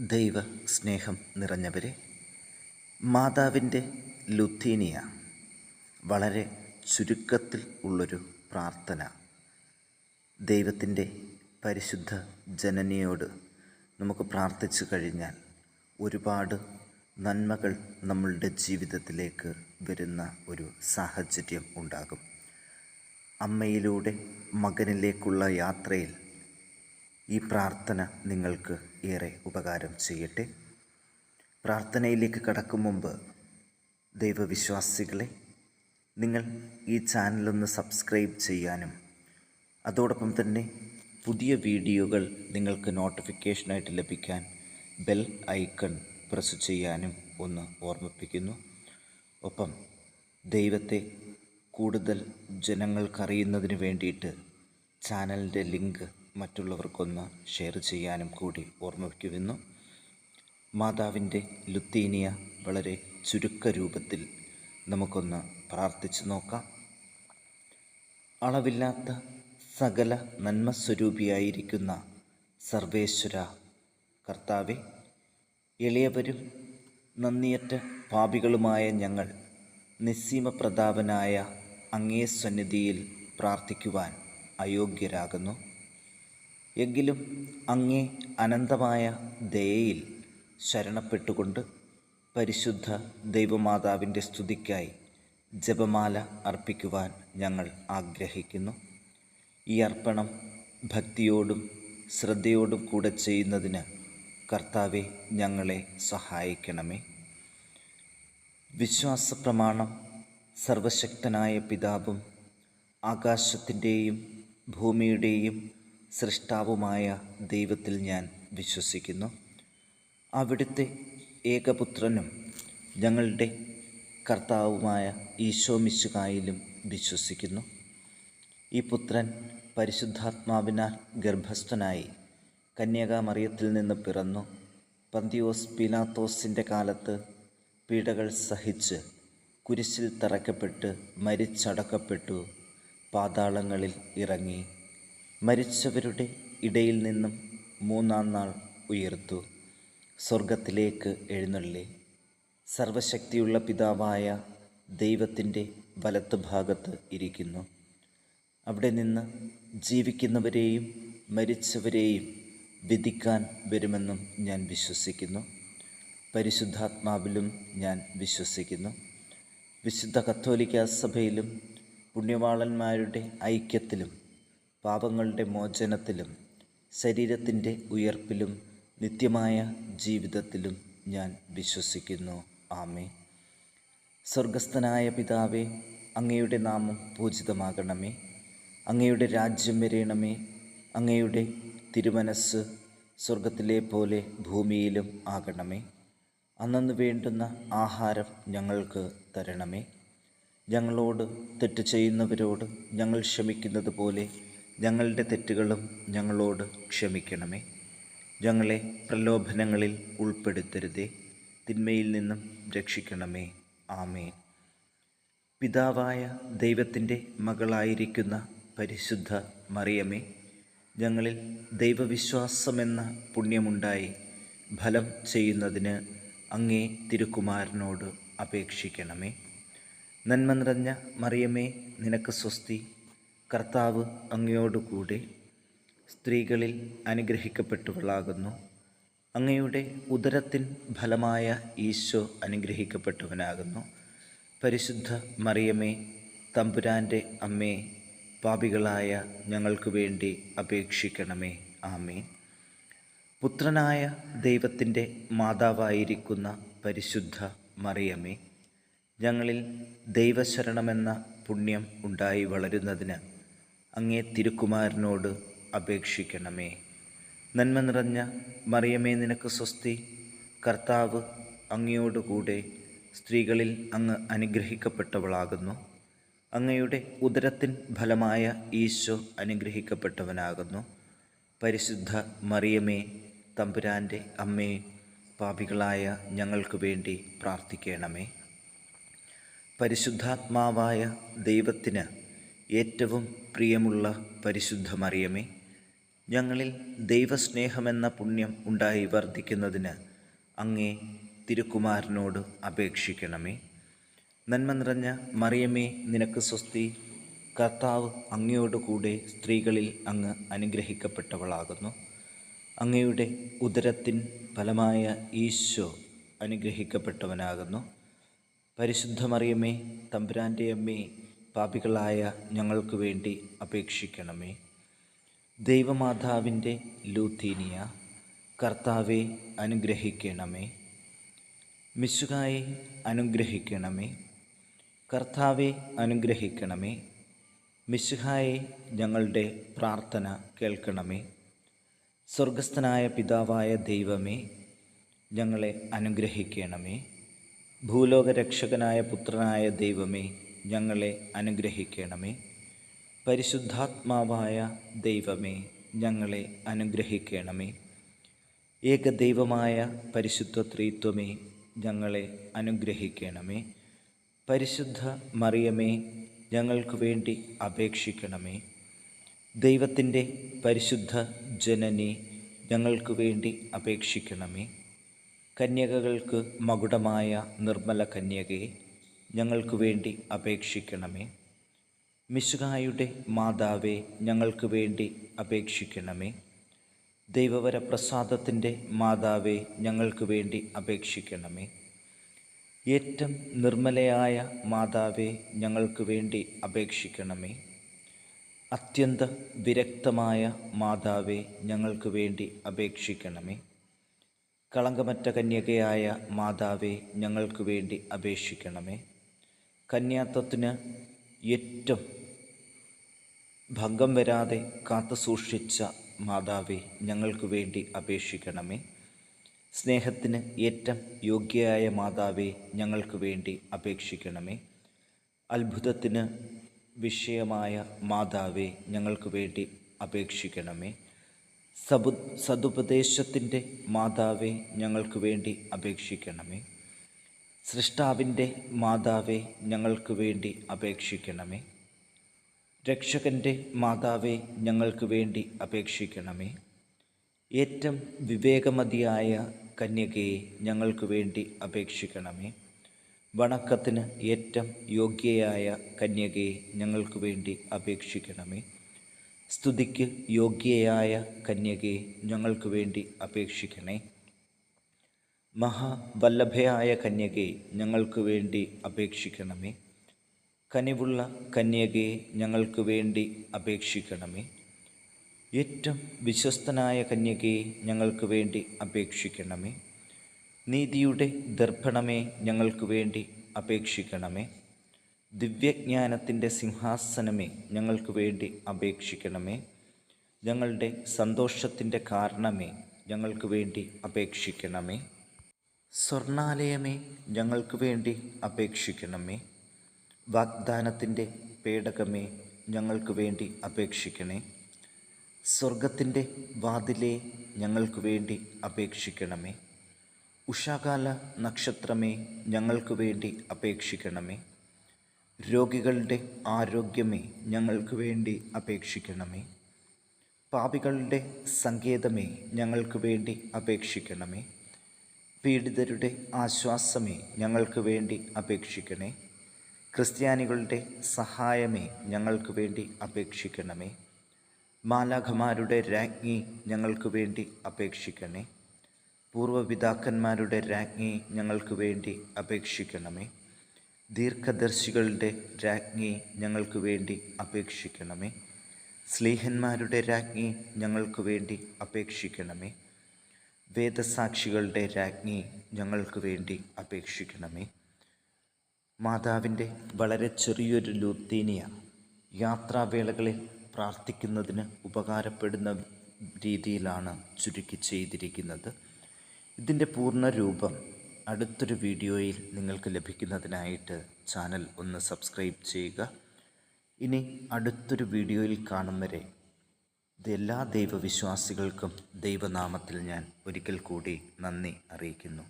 ദൈവ സ്നേഹം നിറഞ്ഞവരെ മാതാവിന്റെ ലുത്തീനിയ വളരെ ചുരുക്കത്തിൽ ഉള്ളൊരു പ്രാർത്ഥന. ദൈവത്തിന്റെ പരിശുദ്ധ ജനനിയോട് നമുക്ക് പ്രാർത്ഥിച്ചു കഴിഞ്ഞാൽ ഒരുപാട് നന്മകൾ നമ്മളുടെ ജീവിതത്തിലേക്ക് വരുന്ന ഒരു സാഹചര്യം ഉണ്ടാകും. അമ്മയിലൂടെ മകനിലേക്കുള്ള യാത്രയിൽ ഈ പ്രാർത്ഥന നിങ്ങൾക്ക് ഏറെ ഉപകാരം ചെയ്യട്ടെ. പ്രാർത്ഥനയിലേക്ക് കടക്കും മുമ്പ് ദൈവവിശ്വാസികളെ നിങ്ങൾ ഈ ചാനലൊന്ന് സബ്സ്ക്രൈബ് ചെയ്യാനും അതോടൊപ്പം തന്നെ പുതിയ വീഡിയോകൾ നിങ്ങൾക്ക് നോട്ടിഫിക്കേഷനായിട്ട് ലഭിക്കാൻ ബെൽ ഐക്കൺ പ്രസ് ചെയ്യാനും ഒന്ന് ഓർമ്മിപ്പിക്കുന്നു. ഒപ്പം ദൈവത്തെ കൂടുതൽ ജനങ്ങൾക്കറിയുന്നതിന് വേണ്ടിയിട്ട് ചാനലിന്റെ ലിങ്ക് മറ്റുള്ളവർക്കൊന്ന് ഷെയർ ചെയ്യാനും കൂടി ഓർമ്മിപ്പിക്കുന്നു മാതാവിന്റെ ലുത്തീനിയ വളരെ ചുരുക്ക രൂപത്തിൽ നമുക്കൊന്ന് പ്രാർത്ഥിച്ചു നോക്കാം. അളവില്ലാത്ത സകല നന്മസ്വരൂപിയായിരിക്കുന്ന സർവേശ്വര കർത്താവെ എളിയവരും നന്ദിയറ്റ പാപികളുമായ ഞങ്ങൾ നിസ്സീമപ്രതാപനായ അങ്ങേ സന്നിധിയിൽ പ്രാർത്ഥിക്കുവാൻ അയോഗ്യരാകുന്നു. എങ്കിലും അങ്ങേ അനന്തമായ ദയയിൽ ശരണപ്പെട്ടുകൊണ്ട് പരിശുദ്ധ ദൈവമാതാവിന്റെ സ്തുതിക്കായി ജപമാല അർപ്പിക്കുവാൻ ഞങ്ങൾ ആഗ്രഹിക്കുന്നു. ഈ അർപ്പണം ഭക്തിയോടും ശ്രദ്ധയോടും കൂടെ ചെയ്യുന്നതിന് കർത്താവെ ഞങ്ങളെ സഹായിക്കണമേ. വിശ്വാസ പ്രമാണം സർവശക്തനായ പിതാവും ആകാശത്തിന്റെയും ഭൂമിയുടെയും സൃഷ്ടാവുമായ ദൈവത്തിൽ ഞാൻ വിശ്വസിക്കുന്നു. അവിടുത്തെ ഏകപുത്രനും ഞങ്ങളുടെ കർത്താവുമായ ഈശോ മിശുകായിലും വിശ്വസിക്കുന്നു. ഈ പുത്രൻ പരിശുദ്ധാത്മാവിനാൽ ഗർഭസ്ഥനായി കന്യകാമറിയത്തിൽ നിന്ന് പിറന്നു. പന്തിയോസ് പീലാത്തോസിന്റെ കാലത്ത് പീഡകൾ സഹിച്ച് കുരിശിൽ തറക്കപ്പെട്ട് മരിച്ചടക്കപ്പെട്ടു. പാതാളങ്ങളിൽ ഇറങ്ങി മരിച്ചവരുടെ ഇടയിൽ നിന്നും മൂന്നാം നാൾ ഉയർത്തു. സ്വർഗത്തിലേക്ക് എഴുന്നള്ളി. സർവശക്തിയുള്ള പിതാവായ ദൈവത്തിന്റെ വലത്തുഭാഗത്ത് ഇരിക്കുന്നു. അവിടെ നിന്ന് ജീവിക്കുന്നവരെയും മരിച്ചവരെയും വിധിക്കാൻ വരുമെന്നും ഞാൻ വിശ്വസിക്കുന്നു. പരിശുദ്ധാത്മാവിലും ഞാൻ വിശ്വസിക്കുന്നു. വിശുദ്ധ കത്തോലിക്ക സഭയിലും പുണ്യവാളന്മാരുടെ ഐക്യത്തിലും പാപങ്ങളുടെ മോചനത്തിലും ശരീരത്തിന്റെ ഉയർപ്പിലും നിത്യമായ ജീവിതത്തിലും ഞാൻ വിശ്വസിക്കുന്നു. ആമേ സ്വർഗസ്ഥനായ പിതാവേ അങ്ങയുടെ നാമം പൂജിതമാകണമേ. അങ്ങയുടെ രാജ്യം വരയണമേ അങ്ങയുടെ തിരുമനസ് സ്വർഗത്തിലെ പോലെ ഭൂമിയിലും ആകണമേ. അന്നു വേണ്ടുന്ന ആഹാരം ഞങ്ങൾക്ക് തരണമേ. ഞങ്ങളോട് തെറ്റ് ചെയ്യുന്നവരോട് ഞങ്ങൾ ക്ഷമിക്കുന്നത് പോലെ ഞങ്ങളുടെ തെറ്റുകളും ഞങ്ങളോട് ക്ഷമിക്കണമേ. ഞങ്ങളെ പ്രലോഭനങ്ങളിൽ ഉൾപ്പെടുത്തരുതേ. തിന്മയിൽ നിന്നും രക്ഷിക്കണമേ. ആമേൻ. പിതാവായ ദൈവത്തിന്റെ മകളായിരിക്കുന്ന പരിശുദ്ധ മറിയമേ ഞങ്ങളിൽ ദൈവവിശ്വാസമെന്ന പുണ്യമുണ്ടായി ഫലം ചെയ്യുന്നതിന് അങ്ങേ തിരുക്കുമാരനോട് അപേക്ഷിക്കണമേ. നന്മ നിറഞ്ഞ മറിയമേ നിനക്ക് സ്വസ്തി. കർത്താവ് അങ്ങയോടുകൂടെ സ്ത്രീകളിൽ അനുഗ്രഹിക്കപ്പെട്ടവളാകുന്നു. അങ്ങയുടെ ഉദരത്തിൻ ഫലമായ ഈശോ അനുഗ്രഹിക്കപ്പെട്ടവനാകുന്നു. പരിശുദ്ധ മറിയമേ തമ്പുരാന്റെ അമ്മേ പാപികളായ ഞങ്ങൾക്ക് വേണ്ടി അപേക്ഷിക്കണമേ. ആമേ പുത്രനായ ദൈവത്തിന്റെ മാതാവായിരിക്കുന്ന പരിശുദ്ധ മറിയമേ ഞങ്ങളിൽ ദൈവശരണമെന്ന പുണ്യം ഉണ്ടായി വളരുന്നതിന് അങ്ങേ തിരുക്കുമാരനോട് അപേക്ഷിക്കണമേ. നന്മ നിറഞ്ഞ മറിയമേ നിനക്ക് സ്വസ്തി. കർത്താവ് അങ്ങയോടുകൂടെ സ്ത്രീകളിൽ അങ്ങ് അനുഗ്രഹിക്കപ്പെട്ടവളാകുന്നു. അങ്ങയുടെ ഉദരത്തിൻ ഫലമായ ഈശോ അനുഗ്രഹിക്കപ്പെട്ടവനാകുന്നു. പരിശുദ്ധ മറിയമേ തമ്പുരാന്റെ അമ്മേ പാപികളായ ഞങ്ങൾക്ക് വേണ്ടി പ്രാർത്ഥിക്കണമേ. പരിശുദ്ധാത്മാവായ ദൈവത്തിന് ഏറ്റവും പ്രിയമുള്ള പരിശുദ്ധ മറിയമേ ഞങ്ങളിൽ ദൈവസ്നേഹമെന്ന പുണ്യം ഉണ്ടായി വർദ്ധിക്കുന്നതിന് അങ്ങേ തിരുക്കുമാരനോട് അപേക്ഷിക്കണമേ. നന്മ നിറഞ്ഞ മറിയമേ നിനക്ക് സ്വസ്തി. കർത്താവ് അങ്ങയോടുകൂടെ സ്ത്രീകളിൽ അങ്ങ് അനുഗ്രഹിക്കപ്പെട്ടവളാകുന്നു. അങ്ങയുടെ ഉദരത്തിൻ ഫലമായ ഈശോ അനുഗ്രഹിക്കപ്പെട്ടവനാകുന്നു. പരിശുദ്ധ മറിയമേ തമ്പുരാന്റെ അമ്മേ പാപികളായ ഞങ്ങൾക്ക് വേണ്ടി അപേക്ഷിക്കണമേ. ദൈവമാതാവിന്റെ ലൂത്തീനിയ കർത്താവെ അനുഗ്രഹിക്കണമേ. മിശുകായെ അനുഗ്രഹിക്കണമേ. കർത്താവെ അനുഗ്രഹിക്കണമേ. മിശുഹായെ ഞങ്ങളുടെ പ്രാർത്ഥന കേൾക്കണമേ. സ്വർഗസ്ഥനായ പിതാവായ ദൈവമേ ഞങ്ങളെ അനുഗ്രഹിക്കണമേ. ഭൂലോകരക്ഷകനായ പുത്രനായ ദൈവമേ ഞങ്ങളെ അനുഗ്രഹിക്കണമേ. പരിശുദ്ധാത്മാവായ ദൈവമേ ഞങ്ങളെ അനുഗ്രഹിക്കണമേ. ഏകദൈവമായ പരിശുദ്ധ ത്രീത്വമേ ഞങ്ങളെ അനുഗ്രഹിക്കണമേ. പരിശുദ്ധ മറിയമേ ഞങ്ങൾക്ക് വേണ്ടി അപേക്ഷിക്കണമേ. ദൈവത്തിന്റെ പരിശുദ്ധ ജനനി ഞങ്ങൾക്ക് വേണ്ടി അപേക്ഷിക്കണമേ. കന്യകകൾക്ക് മകുടമായ നിർമ്മല കന്യകയെ ഞങ്ങൾക്ക് വേണ്ടി അപേക്ഷിക്കണമേ. മിശുകായുടെ മാതാവെ ഞങ്ങൾക്ക് വേണ്ടി അപേക്ഷിക്കണമേ. ദൈവവര പ്രസാദത്തിന്റെ മാതാവെ ഞങ്ങൾക്ക് വേണ്ടി അപേക്ഷിക്കണമേ. ഏറ്റവും നിർമ്മലയായ മാതാവെ ഞങ്ങൾക്ക് വേണ്ടി അപേക്ഷിക്കണമേ. അത്യന്ത വിരക്തമായ മാതാവെ ഞങ്ങൾക്ക് വേണ്ടി അപേക്ഷിക്കണമേ. കളങ്കമറ്റ കന്യകയായ മാതാവെ ഞങ്ങൾക്ക് വേണ്ടി അപേക്ഷിക്കണമേ. കന്യാത്വത്തിന് ഏറ്റവും ഭംഗം വരാതെ കാത്തു സൂക്ഷിച്ച മാതാവെ ഞങ്ങൾക്ക് വേണ്ടി അപേക്ഷിക്കണമേ. സ്നേഹത്തിന് ഏറ്റവും യോഗ്യയായ മാതാവെ ഞങ്ങൾക്ക് വേണ്ടി അപേക്ഷിക്കണമേ. അത്ഭുതത്തിന് വിഷയമായ മാതാവെ ഞങ്ങൾക്ക് വേണ്ടി അപേക്ഷിക്കണമേ. സബു സതുപദേശത്തിന്റെ മാതാവെ ഞങ്ങൾക്ക് വേണ്ടി അപേക്ഷിക്കണമേ. സൃഷ്ടാവിന്റെ മാതാവെ ഞങ്ങൾക്ക് വേണ്ടി അപേക്ഷിക്കണമേ. രക്ഷകന്റെ മാതാവെ ഞങ്ങൾക്ക് വേണ്ടി അപേക്ഷിക്കണമേ. ഏറ്റവും വിവേകമതിയായ കന്യകയെ ഞങ്ങൾക്ക് വേണ്ടി അപേക്ഷിക്കണമേ. വണക്കത്തിന് ഏറ്റവും യോഗ്യയായ കന്യകയെ ഞങ്ങൾക്ക് വേണ്ടി അപേക്ഷിക്കണമേ. സ്തുതിക്ക് യോഗ്യയായ കന്യകയെ ഞങ്ങൾക്ക് വേണ്ടി അപേക്ഷിക്കണേ. മഹാവല്ലഭയായ കന്യകയെ ഞങ്ങൾക്ക് വേണ്ടി അപേക്ഷിക്കണമേ. കനിവുള്ള കന്യകയെ ഞങ്ങൾക്ക് വേണ്ടി അപേക്ഷിക്കണമേ. ഏറ്റവും വിശ്വസ്തനായ കന്യകയെ ഞങ്ങൾക്ക് വേണ്ടി അപേക്ഷിക്കണമേ. നീതിയുടെ ദർപ്പണമേ ഞങ്ങൾക്ക് വേണ്ടി അപേക്ഷിക്കണമേ. ദിവ്യജ്ഞാനത്തിന്റെ സിംഹാസനമേ ഞങ്ങൾക്ക് വേണ്ടി അപേക്ഷിക്കണമേ. ഞങ്ങളുടെ സന്തോഷത്തിന്റെ കാരണമേ ഞങ്ങൾക്ക് വേണ്ടി അപേക്ഷിക്കണമേ. സ്വർണാലയമേ ഞങ്ങൾക്ക് വേണ്ടി അപേക്ഷിക്കണമേ. വാഗ്ദാനത്തിന്റെ പേടകമേ ഞങ്ങൾക്ക് വേണ്ടി അപേക്ഷിക്കണേ. സ്വർഗത്തിന്റെ വാതിലേ ഞങ്ങൾക്ക് വേണ്ടി അപേക്ഷിക്കണമേ. ഉഷാകാല നക്ഷത്രമേ ഞങ്ങൾക്ക് വേണ്ടി അപേക്ഷിക്കണമേ. രോഗികളുടെ ആരോഗ്യമേ ഞങ്ങൾക്ക് വേണ്ടി അപേക്ഷിക്കണമേ. പാപികളുടെ സങ്കേതമേ ഞങ്ങൾക്ക് വേണ്ടി അപേക്ഷിക്കണമേ. പീഡിതരുടെ ആശ്വാസമേ ഞങ്ങൾക്ക് വേണ്ടി അപേക്ഷിക്കണേ ക്രിസ്ത്യാനികളുടെ സഹായമേ ഞങ്ങൾക്ക് വേണ്ടി അപേക്ഷിക്കണമേ. മാലാഖമാരുടെ രാജ്ഞി ഞങ്ങൾക്ക് വേണ്ടി അപേക്ഷിക്കണേ പൂർവപിതാക്കന്മാരുടെ രാജ്ഞി ഞങ്ങൾക്ക് വേണ്ടി അപേക്ഷിക്കണമേ. ദീർഘദർശികളുടെ രാജ്ഞി ഞങ്ങൾക്ക് വേണ്ടി അപേക്ഷിക്കണമേ. സ്ലീഹന്മാരുടെ രാജ്ഞി ഞങ്ങൾക്ക് വേണ്ടി അപേക്ഷിക്കണമേ. വേദസാക്ഷികളുടെ രാജ്ഞി ഞങ്ങൾക്ക് വേണ്ടി അപേക്ഷിക്കണമേ. മാതാവിന്റെ വളരെ ചെറിയൊരു ലൂത്തീനിയ യാത്രാവേളകളിൽ പ്രാർത്ഥിക്കുന്നതിന് ഉപകാരപ്പെടുന്ന രീതിയിലാണ് ചുരുക്കി ചെയ്തിരിക്കുന്നത്. ഇതിന്റെ പൂർണ രൂപം അടുത്തൊരു വീഡിയോയിൽ നിങ്ങൾക്ക് ലഭിക്കുന്നതിനായിട്ട് ചാനൽ ഒന്ന് സബ്സ്ക്രൈബ് ചെയ്യുക. ഇനി അടുത്തൊരു വീഡിയോയിൽ കാണും വരെ എല്ലാ ദൈവവിശ്വാസികൾക്കും ദൈവനാമത്തിൽ ഞാൻ ഒരിക്കൽ കൂടി നന്ദി അറിയിക്കുന്നു.